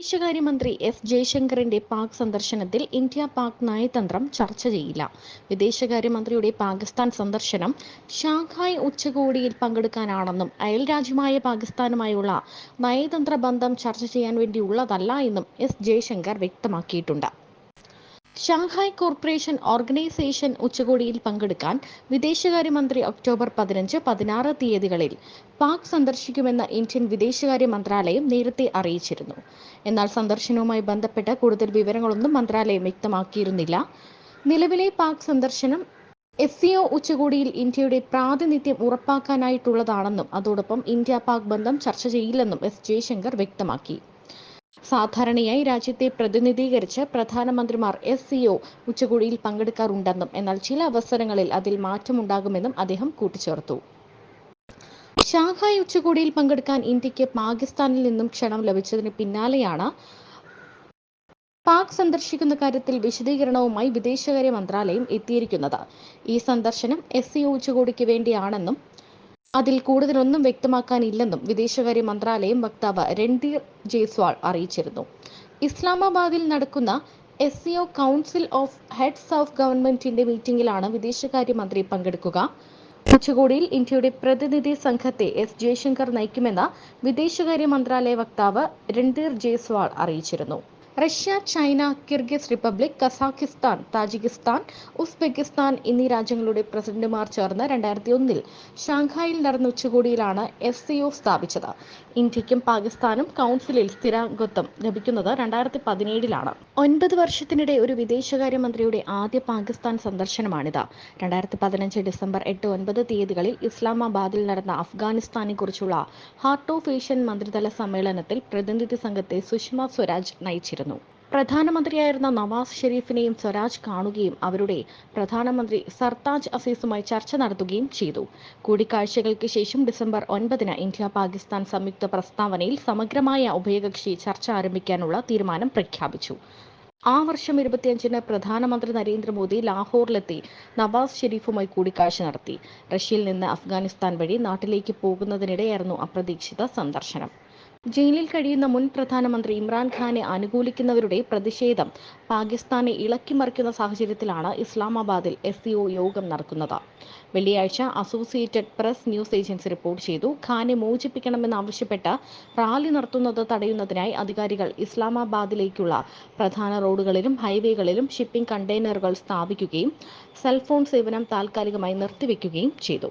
വിദേശകാര്യമന്ത്രി എസ് ജയശങ്കറിന്റെ പാക് സന്ദർശനത്തിൽ ഇന്ത്യ പാക് നയതന്ത്രം ചർച്ച ചെയ്യില്ല. വിദേശകാര്യമന്ത്രിയുടെ പാകിസ്ഥാൻ സന്ദർശനം ഷാങ്ഹായ് ഉച്ചകോടിയിൽ പങ്കെടുക്കാനാണെന്നും അയൽരാജ്യമായ പാകിസ്ഥാനുമായുള്ള നയതന്ത്ര ബന്ധം ചർച്ച ചെയ്യാൻ വേണ്ടിയുള്ളതല്ല എന്നും എസ് ജയശങ്കർ വ്യക്തമാക്കിയിട്ടുണ്ട്. ഷാങ്ഹായ് കോർപ്പറേഷൻ ഓർഗനൈസേഷൻ ഉച്ചകോടിയിൽ പങ്കെടുക്കാൻ വിദേശകാര്യമന്ത്രി ഒക്ടോബർ പതിനഞ്ച് പതിനാറ് തീയതികളിൽ പാക് സന്ദർശിക്കുമെന്ന് ഇന്ത്യൻ വിദേശകാര്യ മന്ത്രാലയം നേരത്തെ അറിയിച്ചിരുന്നു. എന്നാൽ സന്ദർശനവുമായി ബന്ധപ്പെട്ട കൂടുതൽ വിവരങ്ങളൊന്നും മന്ത്രാലയം വ്യക്തമാക്കിയിരുന്നില്ല. നിലവിലെ പാക് സന്ദർശനം എസ് സിഒ ഉച്ചകോടിയിൽ ഇന്ത്യയുടെ പ്രാതിനിധ്യം ഉറപ്പാക്കാനായിട്ടുള്ളതാണെന്നും അതോടൊപ്പം ഇന്ത്യ പാക് ബന്ധം ചർച്ച ചെയ്യില്ലെന്നും എസ് ജയശങ്കർ വ്യക്തമാക്കി. സാധാരണയായി രാജ്യത്തെ പ്രതിനിധീകരിച്ച് പ്രധാനമന്ത്രിമാർ എസ് സിഒ ഉച്ചകോടിയിൽ പങ്കെടുക്കാറുണ്ടെന്നും എന്നാൽ ചില അവസരങ്ങളിൽ അതിൽ മാറ്റമുണ്ടാകുമെന്നും അദ്ദേഹം കൂട്ടിച്ചേർത്തു. ഷാങ്ഹായ് ഉച്ചകോടിയിൽ പങ്കെടുക്കാൻ ഇന്ത്യയ്ക്ക് പാകിസ്ഥാനിൽ നിന്നും ക്ഷണം ലഭിച്ചതിന് പിന്നാലെയാണ് പാക് സന്ദർശിക്കുന്ന കാര്യത്തിൽ വിശദീകരണവുമായി വിദേശകാര്യ മന്ത്രാലയം എത്തിയിരിക്കുന്നത്. ഈ സന്ദർശനം എസ് സിഒ ഉച്ചകോടിക്ക് വേണ്ടിയാണെന്നും അതിൽ കൂടുതലൊന്നും വ്യക്തമാക്കാനില്ലെന്നും വിദേശകാര്യ മന്ത്രാലയം വക്താവ് രൺധീർ ജയ്സ്വാൾ അറിയിച്ചിരുന്നു. ഇസ്ലാമാബാദിൽ നടക്കുന്ന S C O council of heads of ഗവൺമെന്റിന്റെ മീറ്റിംഗിലാണ് വിദേശകാര്യമന്ത്രി പങ്കെടുക്കുക. ഉച്ചകോടിയിൽ ഇന്ത്യയുടെ പ്രതിനിധി സംഘത്തെ എസ് ജയശങ്കർ നയിക്കുമെന്ന് വിദേശകാര്യ മന്ത്രാലയ വക്താവ് രൺധീർ ജയ്സ്വാൾ അറിയിച്ചിരുന്നു. Russia China Kyrgyz Republic Kazakhstan Tajikistan Uzbekistan എന്നീ രാജ്യങ്ങളുടെ പ്രസിഡന്റുമാർ ചേർന്ന് രണ്ടായിരത്തി ഒന്നിൽ ഷാങ്ഹായിൽ നടന്ന ഉച്ചകോടിയിലാണ് എസ് സിഒ സ്ഥാപിച്ചത്. ഇന്ത്യക്കും പാകിസ്ഥാനും കൗൺസിലിൽ സ്ഥിരാംഗത്വം ലഭിക്കുന്നത് രണ്ടായിരത്തി പതിനേഴിലാണ് ഒൻപത് വർഷത്തിനിടെ ഒരു വിദേശകാര്യമന്ത്രിയുടെ ആദ്യ പാകിസ്ഥാൻ സന്ദർശനമാണിത്. രണ്ടായിരത്തി പതിനഞ്ച് ഡിസംബർ എട്ട് ഒൻപത് തീയതികളിൽ ഇസ്ലാമാബാദിൽ നടന്ന അഫ്ഗാനിസ്ഥാനെ കുറിച്ചുള്ള ഹാർട്ട് ഓഫ് ഏഷ്യൻ മന്ത്രിതല സമ്മേളനത്തിൽ പ്രതിനിധി സംഘത്തെ സുഷമ സ്വരാജ് നയിച്ചിരുന്നു. പ്രധാനമന്ത്രിയായിരുന്ന നവാസ് ഷെരീഫിനെയും സ്വരാജ് കാണുകയും അവരുടെ പ്രധാനമന്ത്രി സർതാജ് അസീസുമായി ചർച്ച നടത്തുകയും ചെയ്തു. കൂടിക്കാഴ്ചകൾക്ക് ശേഷം ഡിസംബർ ഒൻപതിന് ഇന്ത്യ പാകിസ്ഥാൻ സംയുക്ത പ്രസ്താവനയിൽ സമഗ്രമായ ഉഭയകക്ഷി ചർച്ച ആരംഭിക്കാനുള്ള തീരുമാനം പ്രഖ്യാപിച്ചു. ആ വർഷം ഇരുപത്തിയഞ്ചിന് പ്രധാനമന്ത്രി നരേന്ദ്രമോദി ലാഹോറിലെത്തി നവാസ് ഷെരീഫുമായി കൂടിക്കാഴ്ച നടത്തി. റഷ്യയിൽ നിന്ന് അഫ്ഗാനിസ്ഥാൻ വഴി നാട്ടിലേക്ക് പോകുന്നതിനിടെയായിരുന്നു അപ്രതീക്ഷിത സന്ദർശനം. ജയിലിൽ കഴിയുന്ന മുൻ പ്രധാനമന്ത്രി ഇമ്രാൻഖാനെ അനുകൂലിക്കുന്നവരുടെ പ്രതിഷേധം പാകിസ്ഥാനെ ഇളക്കിമറിക്കുന്ന സാഹചര്യത്തിലാണ് ഇസ്ലാമാബാദിൽ എസ് സിഒ യോഗം നടക്കുന്നത്. വെള്ളിയാഴ്ച Associated Press news agency report ചെയ്തു. ഖാനെ മോചിപ്പിക്കണമെന്നാവശ്യപ്പെട്ട് റാലി നടത്തുന്നത് തടയുന്നതിനായി അധികാരികൾ ഇസ്ലാമാബാദിലേക്കുള്ള പ്രധാന റോഡുകളിലും ഹൈവേകളിലും ഷിപ്പിംഗ് കണ്ടെയ്നറുകൾ സ്ഥാപിക്കുകയും സെൽഫോൺ സേവനം താൽക്കാലികമായി നിർത്തിവെക്കുകയും ചെയ്തു.